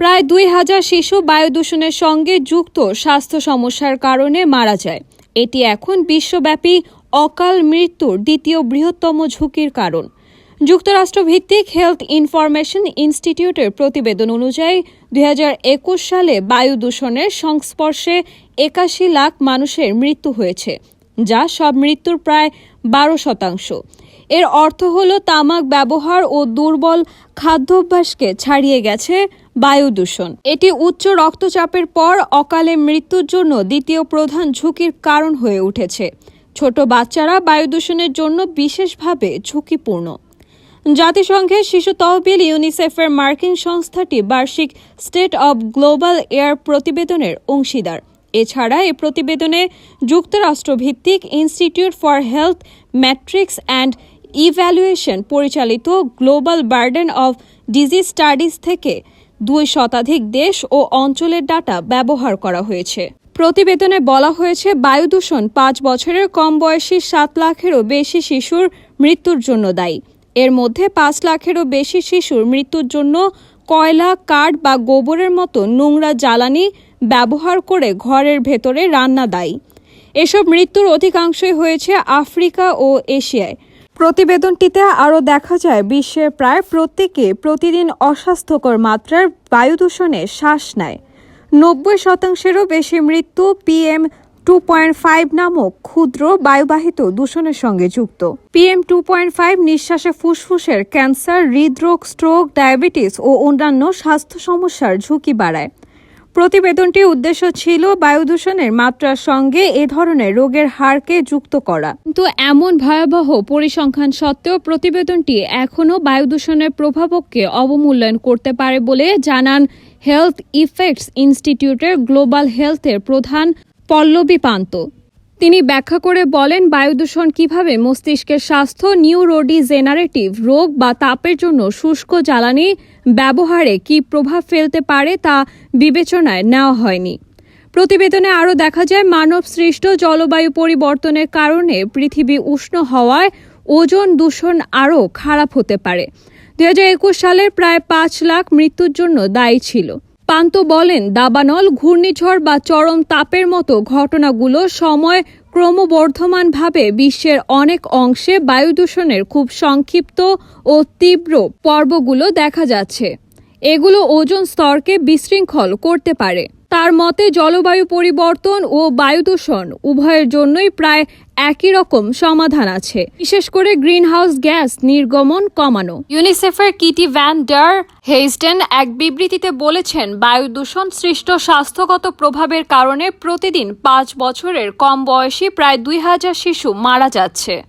প্রায় দুই হাজার শিশু বায়ু দূষণের সঙ্গে যুক্ত স্বাস্থ্য সমস্যার কারণে মারা যায়। এটি এখন বিশ্বব্যাপী অকাল মৃত্যুর দ্বিতীয় বৃহত্তম ঝুঁকির কারণ। যুক্তরাষ্ট্র ভিত্তিক হেলথ ইনফরমেশন ইনস্টিটিউটের প্রতিবেদন অনুযায়ী, দুই হাজার একুশ সালে বায়ু দূষণের সংস্পর্শে একাশি লাখ মানুষের মৃত্যু হয়েছে, যা সব মৃত্যুর প্রায় বারো শতাংশ। এর অর্থ হল তামাক ব্যবহার ও দুর্বল খাদ্যাভ্যাসকে ছাড়িয়ে গেছে বায়ু দূষণ এটি উচ্চ রক্তচাপের পর অকালে মৃত্যুর জন্য দ্বিতীয় প্রধান ঝুঁকির কারণ হয়ে উঠেছে। ছোট বাচ্চারা বায়ু দূষণের জন্য বিশেষভাবে ঝুঁকিপূর্ণ। জাতিসংঘের শিশু তহবিল ইউনিসেফের মার্কিন সংস্থাটি বার্ষিক স্টেট অব গ্লোবাল এয়ার প্রতিবেদনের অংশীদার। এছাড়া এ প্রতিবেদনে যুক্তরাষ্ট্রভিত্তিক institute for health, matrix and evaluation পরিচালিত global burden of disease studies থেকে দুই শতাধিক দেশ ও অঞ্চলের ডাটা ব্যবহার করা হয়েছে। প্রতিবেদনে বলা হয়েছে, বায়ু দূষণ পাঁচ বছরের কম বয়সী সাত লাখেরও বেশি শিশুর মৃত্যুর জন্য দায়ী। এর মধ্যে পাঁচ লাখেরও বেশি শিশুর মৃত্যুর জন্য কয়লা, কাঠ বা গোবরের মতো নোংরা জ্বালানি ব্যবহার করে ঘরের ভেতরে রান্না দায়ী। এসব মৃত্যুর অধিকাংশই হয়েছে আফ্রিকা ও এশিয়ায়। প্রতিবেদনটিতে আরও দেখা যায়, বিশ্বের প্রায় প্রত্যেকে প্রতিদিন অস্বাস্থ্যকর মাত্রার বায়ু দূষণে শ্বাস নেয়। নব্বই শতাংশেরও বেশি মৃত্যু পিএম টু পয়েন্ট ফাইভ নামক ক্ষুদ্র বায়ুবাহিত দূষণের সঙ্গে যুক্ত। পিএম টু পয়েন্ট ফাইভ নিঃশ্বাসে ফুসফুসের ক্যান্সার, হৃদরোগ, স্ট্রোক, ডায়াবেটিস ও অন্যান্য স্বাস্থ্য সমস্যার ঝুঁকি বাড়ায়। প্রতিবেদনটির উদ্দেশ্য ছিল বায়ু দূষণের মাত্রার সঙ্গে এ ধরনের রোগের হারকে যুক্ত করা। কিন্তু এমন ভয়াবহ পরিসংখ্যান সত্ত্বেও প্রতিবেদনটি এখনও বায়ু দূষণের প্রভাবককে অবমূল্যায়ন করতে পারে বলে জানান হেলথ ইফেক্টস ইনস্টিটিউটের গ্লোবাল হেলথের প্রধান পল্লবী পান্ত। তিনি ব্যাখ্যা করে বলেন বায়ু দূষণ কীভাবে মস্তিষ্কের স্বাস্থ্য, নিউরোডিজেনারেটিভ রোগ বা তাপের জন্য শুষ্ক জ্বালানি ব্যবহারে কি প্রভাব ফেলতে পারে তা বিবেচনায় নেওয়া হয়নি। প্রতিবেদনে আরও দেখা যায় মানব সৃষ্ট জলবায়ু পরিবর্তনের কারণে পৃথিবী উষ্ণ হওয়ায় ওজন দূষণ আরও খারাপ হতে পারে। দু হাজার একুশ সালের প্রায় পাঁচ লাখ মৃত্যুর জন্য দায়ী ছিল। পান্ত বলেন, দাবানল, ঘূর্ণিঝড় বা চরম তাপের মতো ঘটনাগুলো সময় ক্রমবর্ধমানভাবে বিশ্বের অনেক অংশে বায়ু দূষণের খুব সংক্ষিপ্ত ও তীব্র পর্বগুলো দেখা যাচ্ছে। এগুলো ওজন স্তরকে বিশৃঙ্খল করতে পারে। তার মতে, জলবায়ু পরিবর্তন ও বায়ু দূষণ উভয়ের জন্যই প্রায় একই রকম সমাধান আছে। বিশেষ করে গ্রিন হাউস গ্যাস নির্গমন কমানো। ইউনিসেফের কিটি ভ্যান ডার হেইস্টেন এক বিবৃতিতে বলেছেন, বায়ু দূষণ সৃষ্ট স্বাস্থ্যগত প্রভাবের কারণে প্রতিদিন পাঁচ বছরের কম বয়সী প্রায় দুই হাজার শিশু মারা যাচ্ছে।